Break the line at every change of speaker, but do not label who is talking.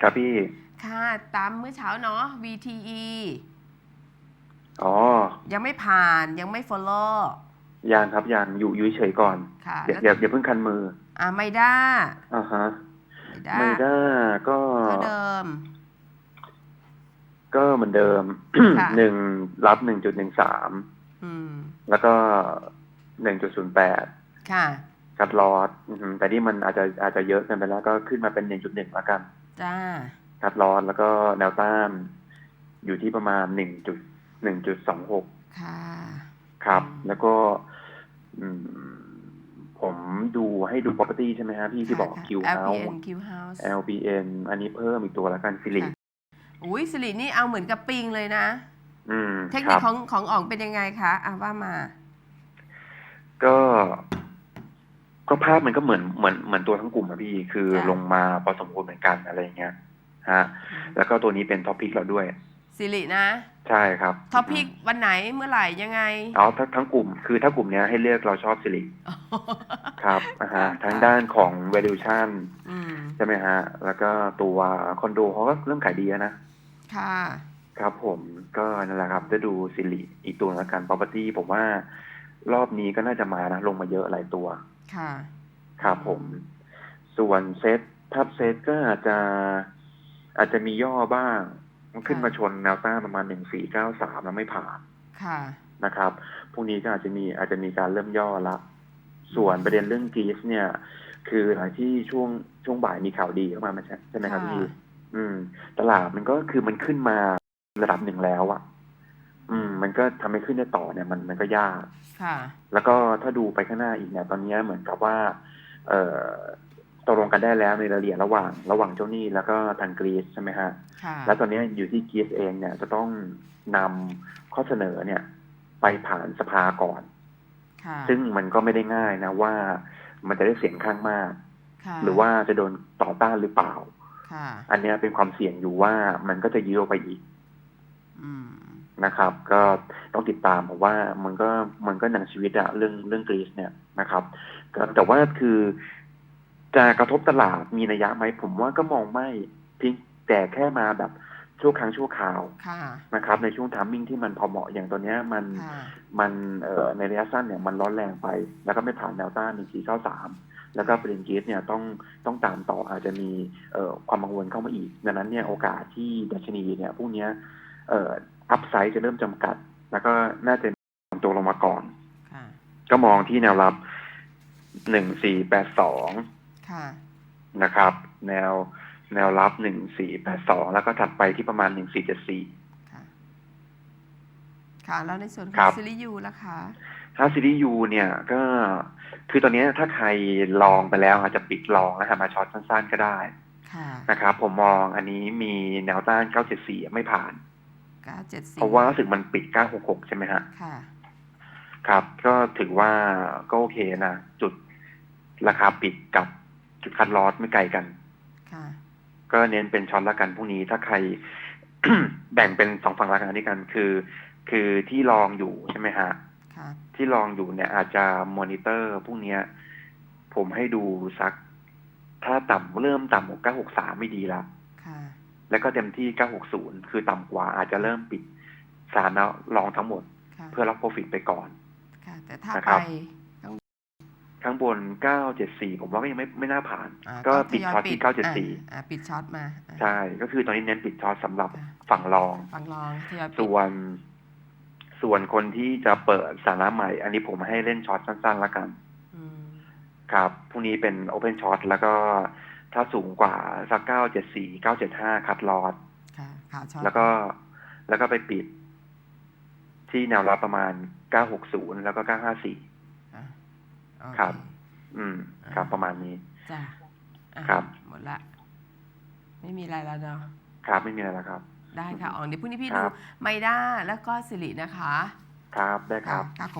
ครับพี่
ค่ะ ตามเมื่อเช้าเนาะ VTE
อ๋อ
ยังไม่ผ่านยังไม่ follow
ยางครับยางอยู่อยู่เฉยๆก่อน
ค่ะ
อย่า
แล้ว
อย่าอย่าเพิ่งคันมือ
อ่าไม่ได้
อ่าฮะ
ไม่ได้
ไม่ได้ก็
เท่าเดิม
ก็เหมือนเดิม
ค่ะ
หนึ่งรับหนึ่งจุดหนึ่งสาม
อืม
แล้วก็หนึ่งจุดศูนย์แปด
ค่ะ
คัดลอสอือหือแต่นี่มันอาจจะอาจจะเยอะเกินไปแล้วก็ขึ้นมาเป็นหนึ่งจุดหนึ่งแล้วกัน
จ้า
คัดลอสแล้วก็แนวต้าน อยู่ที่ประมาณหนึ่งจุดหนึ่งจุดสองหก
ค่ะ
ครับ
อืม
แล้วก็อืมผมดูให้ดู property ใช่ไหมฮะพี่ที่บอก
ค่ะ
Q
ค่ะ
House
LPN Q House
LBN อันนี้เพิ่มอีกตัวแล้วกันสิริ
ค่ะอุ้ยสิรินี่เอาเหมือนกับปิงเลยนะ
อืม
เทค
ค
นิ
รั
ค
บ
ของของอ๋องเป็นยังไงคะอะว่ามา
ก็ ก็ภาพมันก็เหมือนเหมือนเหมือนตัวทั้งกลุ่มอะพี่ คือ
จ้ะ
ลงมาพอสมควรเหมือนกันอะไรอย่างเงี้ยฮะแล้วก็ตัวนี้เป็นท็อปพิกเราด้วย
สิรินะ
ใช่ครับ
ท็อปพิกวันไหนเมื่อไหร่ยังไง
เอาทั้งทั้งกลุ่ม คือถ้ากลุ่มเนี้ยให้เลือกเราชอบสิริครับอ่าฮะทั้งด้านของ valuation
อืม
ใช่ไหมฮะ แล้วก็ตัวคอนโดเขาก็เริ่มขายดีแล้วนะ
ค่ะ
ครับผมก็นั่นแหละครับจะดูสิริอีกตัวแล้วกัน property ผมว่ารอบนี้ก็น่าจะมานะ ลงมาเยอะหลายตัว
ค่ะ
ครับผม ส่วนเซตภาพเซตก็อาจจะอาจจะมีย่อบ้าง มันขึ้น
ค่ะ
มาชนแนวต้านประมาณหนึ่งสี่เก้าสามแล้วไม่ผ่าน
ค่ะ
นะครับพรุ่งนี้ก็อาจจะมีอาจจะมีการเริ่มย่อละส่วนประเด็นเรื่องกรีซเนี่ย คือหลังที่ช่วงช่วงบ่ายมีข่าวดีเข้ามาไม่ใช่ใช่ไหมครับ
ค่ะ
พี่อืม ตลาดมันก็คือมันขึ้นมาระดับหนึ่งแล้วอะ อืม มันก็ทำให้ขึ้นได้ต่อเนี่ยมันมันก็ยาก
ค่ะ
แล้วก็ถ้าดูไปข้างหน้าอีกเนี่ย ตอนนี้เหมือนกับว่า เอ่อตกลงกันได้แล้วในรายละเอียดระหว่าง ระหว่างเจ้าหนี้แล้วก็ทางกรีซใช่ไหมฮะ
ค่ะ
แล้วตอนนี้อยู่ที่กรีซเองเนี่ยจะต้องนำข้อเสนอเนี่ย ไปผ่านสภาก่อน
ค่ะ
ซึ่งมันก็ไม่ได้ง่ายนะว่ามันจะได้เสียงข้างมาก
ค่ะ
หรือว่าจะโดนต่อต้านหรือเปล่า
ค่ะ
อันเนี้ยเป็นความเสี่ยงอยู่ว่ามันก็จะยื้อออกไปอีก
อืม
นะครับ ก็ต้องติดตามผมว่ามันก็มันก็หนังชีวิตอะเรื่องเรื่องกรีซเนี่ยนะครับก็แต่ว่าคือจะกระทบตลาดมีนัยยะไหมผมว่าก็มองไม่เพียงแต่แค่มาแบบชั่วครั้งชั่วคราว
ค่ะ
นะครับ ในช่วงทามมิ่งที่มันพอเหมาะอย่างตัวเนี้ยมัน
ค่ะ
มันเอ่อในระยะสั้นเนี่ยมันร้อนแรงไป แล้วก็ไม่ผ่านแนวต้านหนึ่งสี่เก้าสามแล้วก็ประเด็นกรีซเนี่ยต้องต้องตามต่ออาจจะมีเอ่อความกังวลเข้ามาอีก ดังนั้นเนี่ยโอกาสที่ดัชนีเนี่ยพวกเนี้ยเอ่ออัพไซด์จะเริ่มจำกัด แล้วก็น่าจะทำตัวลงมาก่อน
ค่ะ
ก็มองที่แนวรับหนึ่งสี่แปดสอง
ค่ะ
นะครับ แนวแนวรับหนึ่งสี่แปดสองแล้วก็ถัดไปที่ประมาณหนึ่งสี่เจ็ดสี่
ค่ะค่ะแล้วในส่วนข
ครั
อง
บ
ซิลิยูล่ะคะ
ถ้าซีรีส์ยูเนี่ยก็คือตอนนี้ถ้าใครลองไปแล้วอาจจะปิดลองแล้วหามาช็อตสั้นๆก็ได้
ค่ะ
นะครับ ผมมองอันนี้มีแนวต้าน 974 ไม่ผ่าน
เก้าเจ็ดสี่
เพราะว่ารู้สึกมันปิด966ใช่ไหมฮะ
ค่ะ
ครับ ก็ถือว่าก็โอเคนะจุดราคาปิดกับจุดคัดลอสไม่ไกลกัน
ค่ะ
ก็เน้นเป็นช็อตละกันพรุ่งนี้ถ้าใคร แบ่งเป็นสองฝั่งละกันนี้กัน คือ คือที่ลองอยู่ใช่ไหมฮะ
ค่ะ
ที่ลองอยู่เนี่ยอาจจะมอนิเตอร์พวกเนี้ย ผมให้ดูสัก ถ้าต่ำเริ่มต่ำกว่า963ไม่ดีละ
ค่ะ
แล้วก็เต็มที่ 960 คือต่ำกว่าอาจจะเริ่มปิดสารแล้วลองทั้งหมด
ค่ะ
เพื่อรับโปรฟิตไปก่อน
ค่ะแต่ถ้า
นะครั
ไป
บ
ต้อง
ข้างบน 974 ผมว่าก็ยังไม่ไม่น่าผ่าน
อ่า
ก็
ท
ปิด
ยย
ช็อตที่
อ่า
974
อ่าปิดช็อตมาอ่า
ใช่ ก็คือตอนนี้เน้นปิดช็อตสำหรับ
ค่ะ
ฝั่งรอง
ฟังลองทยอยปิด
ส่วน ส่วนคนที่จะเปิดสาระใหม่ อันนี้ผมให้เล่นช็อตสั้นๆแล้วกัน
อืม
ครับ พรุ่งนี้เป็น Open Shot แล้วก็ ถ้าสูงกว่าสักเก้าเจ็ดสี่เก้าเจ็ดห้าคัดลอด
ค่ะข่าวช็อต
แล้วก็แล้วก็ไปปิด ที่แนวรับประมาณเก้าหกศูนย์แล้วก็เก้าห้าสี่
อะโอเค
รับ อืม ครับประมาณนี้
จ้ะอะ
ครับ
หมดละ ไม่มีอะไรแล้วเนาะ
ครับไม่มีอะไรแล้วครับ
ได้ค่ะอ๋อเดี๋ยวพรุ่งนี้พี่
ค
ดู
รับ
ไมด้าแล้วก็สิรินะคะ
ครับได้ครับ
ค่ะ